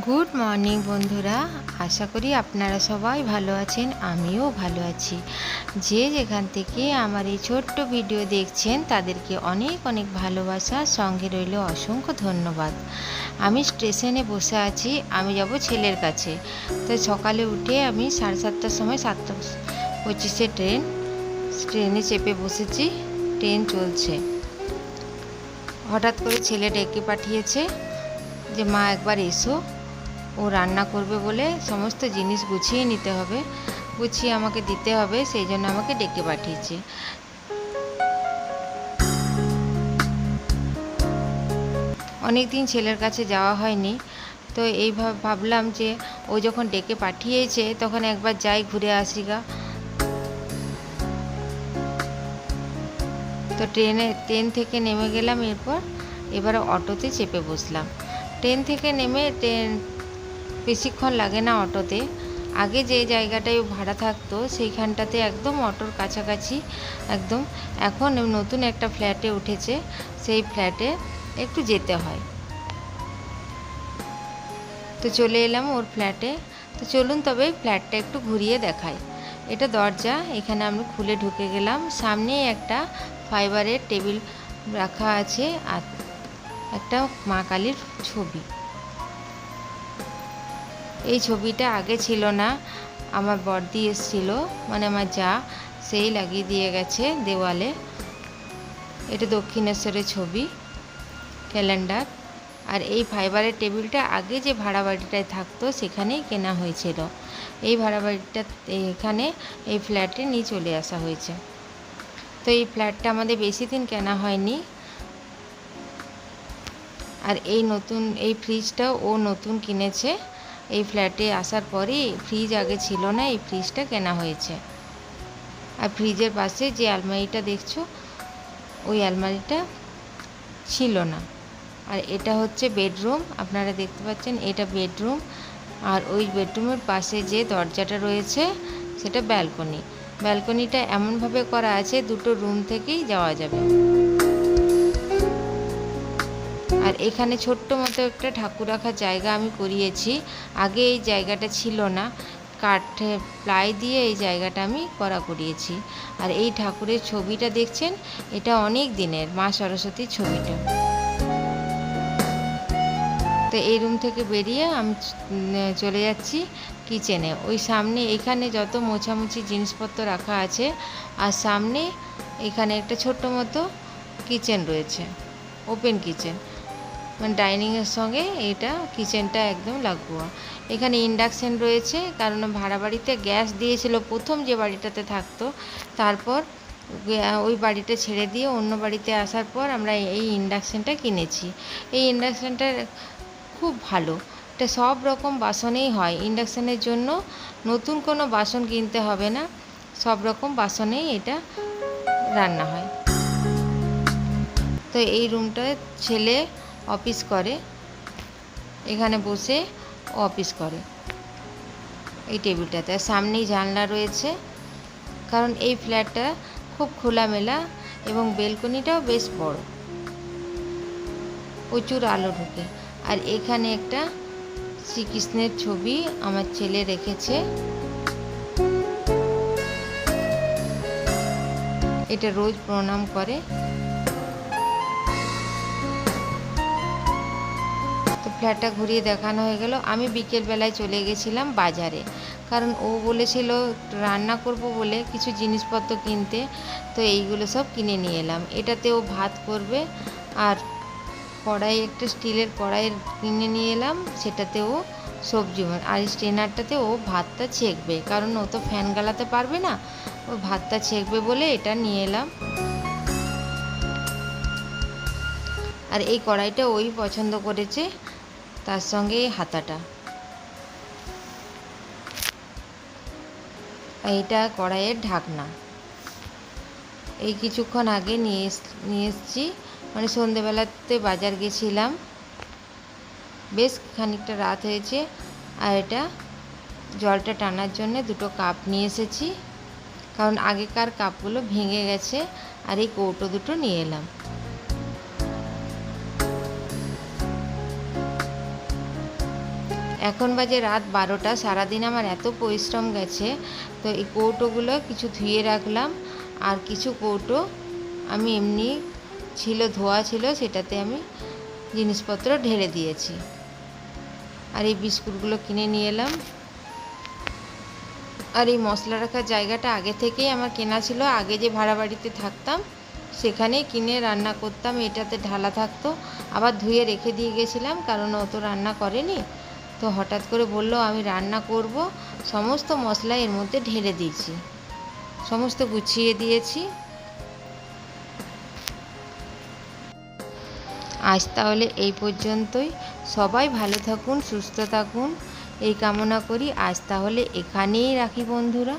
Good morning বন্ধুরা। আশা করি আপনারা সবাই ভালো আছেন, আমিও ভালো আছি। যে যেখান থেকে আমার এই ছোট্ট ভিডিও দেখছেন, তাদেরকে অনেক অনেক ভালোবাসা, সঙ্গে রইল অসংখ্য ধন্যবাদ। আমি স্টেশনে বসে আছি, আমি যাব ছেলের কাছে। তো সকালে উঠে আমি সাড়ে সাতটার সময় সাতটা পঁচিশে ট্রেন, ট্রেনে চেপে বসেছি, ট্রেন চলছে। হঠাৎ করে ছেলে ডেকে পাঠিয়েছে যে, মা, একবার এসো। ও রান্না করবে বলে সমস্ত জিনিস গুছিয়ে নিতে হবে, গুছিয়ে আমাকে দিতে হবে, সেই জন্য আমাকে ডেকে পাঠিয়েছে। অনেক দিন ছেলের কাছে যাওয়া হয়নি, তো এই ভাব- ভাবলাম যে ও যখন ডেকে পাঠিয়েছে তখন একবার যাই ঘুরে আসি গা। তো ট্রেনে ট্রেন থেকে নেমে গেলাম এরপর, এবার অটোতে চেপে বসলাম। ট্রেন থেকে নেমে ট্রেন বেশিক্ষণ লাগে না অটোতে। আগে যে জায়গাটায় ভাড়া থাকতো, সেইখানটাতে একদম অটোর কাছাকাছি একদম। এখন নতুন একটা ফ্ল্যাটে উঠেছে, সেই ফ্ল্যাটে একটু যেতে হয়। তো চলে এলাম ওর ফ্ল্যাটে। তো চলুন তবে ফ্ল্যাটটা একটু ঘুরিয়ে দেখাই। এটা দরজা, এখানে আমি খুলে ঢুকে গেলাম। সামনে একটা ফাইবারের টেবিল রাখা আছে আর একটা মা কালীর ছবি। এই ছবিটা আগে ছিল না। আমার বর্দি এসেছিল মানে আমার যা, সেই লাগিয়ে দিয়ে গেছে দেওয়ালে। এটা দক্ষিণেশ্বরের ছবি, ক্যালেন্ডার। আর এই ফাইবারের টেবিলটা আগে যে ভাড়া বাড়িটায় থাকতো, সেখানেই কেনা হয়েছিল। এই ভাড়া বাড়িটা, এখানে এই ফ্ল্যাটে নিয়ে চলে আসা হয়েছে। তো এই ফ্ল্যাটটা আমাদের বেশি দিন কেনা হয়নি। আর এই নতুন, এই ফ্রিজটাও ও নতুন কিনেছে। এই ফ্ল্যাটে আসার পরেই ফ্রিজ আগে ছিল না, এই ফ্রিজটা কেনা হয়েছে। আর ফ্রিজের পাশে যে আলমারিটা দেখছ, ওই আলমারিটা ছিল না। আর এটা হচ্ছে বেডরুম, আপনারা দেখতে পাচ্ছেন এটা বেডরুম। আর ওই বেডরুমের পাশে যে দরজাটা রয়েছে, সেটা ব্যালকনি। ব্যালকনিটা এমনভাবে করা আছে, দুটো রুম থেকেই যাওয়া যাবে। আর এখানে ছোট্ট মতো একটা ঠাকুর রাখার জায়গা আমি করিয়েছি। আগে এই জায়গাটা ছিল না। কাঠে প্লাই দিয়ে এই জায়গাটা আমি করা করিয়েছি। আর এই ঠাকুরের ছবিটা দেখছেন? এটা অনেক দিনের, মা সরস্বতীর ছবিটা। তো এই রুম থেকে বেরিয়ে আমি চলে যাচ্ছি কিচেনে। ওই সামনে এখানে যত মোছামুছি জিনিসপত্র রাখা আছে, আর সামনে এখানে একটা ছোট্ট মতো কিচেন রয়েছে। Open kitchen. মানে ডাইনিংয়ের সঙ্গে এটা কিচেনটা একদম লাগোয়া। এখানে ইন্ডাকশান রয়েছে, কারণ ভাড়া বাড়িতে গ্যাস দিয়েছিল প্রথম যে বাড়িটাতে থাকতো, তারপর ওই বাড়িটা ছেড়ে দিয়ে অন্য বাড়িতে আসার পর আমরা এই ইন্ডাকশানটা কিনেছি। এই ইন্ডাকশানটা খুব ভালো। এটা সব রকম বাসনেই হয়। ইন্ডাকশানের জন্য নতুন কোনো বাসন কিনতে হবে না। সব রকম বাসনেই এটা রান্না হয়। তো এই রুমটায় ছেলে অফিস করে, এখানে বসে অফিস করে এই টেবিলটাতে। সামনেই জানলা রয়েছে, কারণ এই ফ্ল্যাটটা খুব খোলামেলা এবং বেলকনিটাও বেশ বড়। প্রচুর আলো ঢুকে। আর এখানে একটা শ্রীকৃষ্ণের ছবি আমার ছেলে রেখেছে। এটা রোজ প্রণাম করে। ফ্ল্যাটটা ঘুরিয়ে দেখানো হয়ে গেল। আমি বিকেলবেলায় চলে গেছিলাম বাজারে। কারণ ও বলেছিল, রান্না করব বলে কিছু জিনিসপত্র কিনতে। তো এইগুলো সব কিনে নিয়ে এলাম। এটাতে ও ভাত করবে আর কড়াই, একটা স্টিলের কড়াই কিনে নিয়ে এলাম। সেটাতে ও সবজি আর স্টেনারটাতে ও ভাতটা ছেঁকবে। কারণ ও তো ফ্যান গালাতে পারবে না। ও ভাতটা ছেঁকবে বলে এটা নিয়ে এলাম। আর এই কড়াইটা ওই পছন্দ করেছে তার সঙ্গে হাতাটা। এইটা কড়াইয়ের ঢাকনা। এই কিছুক্ষণ আগে নিয়ে নিয়ে এসছি। মানে সন্ধেবেলাতে বাজার গেছিলাম। বেশ খানিকটা রাত হয়েছে। আর এটা জলটা টানার জন্য দুটো কাপ নিয়ে এসেছি। কারণ আগেকার কাপগুলো ভেঙে গেছে। আর এই কৌটো দুটো নিয়ে এলাম। এখন বাজে রাত বারোটা, সারাদিন আমার এত পরিশ্রম গেছে, তো এই কৌটোগুলো কিছু ধুয়ে রাখলাম। আর কিছু কৌটো আমি এমনি ছিল, ধোয়া ছিল, সেটাতে আমি জিনিসপত্র ঢেলে দিয়েছি। আর এই বিস্কুটগুলো কিনে নিয়ে এলাম। আর এই মশলা রাখার জায়গাটা আগে থেকেই আমার কেনা ছিল, আগে যে ভাড়া বাড়িতে থাকতাম সেখানে কিনে রান্না করতাম, এটাতে ঢালা থাকতো। আবার ধুয়ে রেখে দিয়ে গেছিলাম, কারণ ও তো রান্না করেনি। তো হঠাৎ করে বলল, আমি রান্না করব, সমস্ত মশলা এর মধ্যে ঢেলে দিয়েছি। সমস্ত গুছিয়ে দিয়েছি। আজ তাহলে এই পর্যন্তই। সবাই ভালো থাকুন, সুস্থ থাকুন। এই কামনা করি আজ তাহলে এখানেই রাখি বন্ধুরা।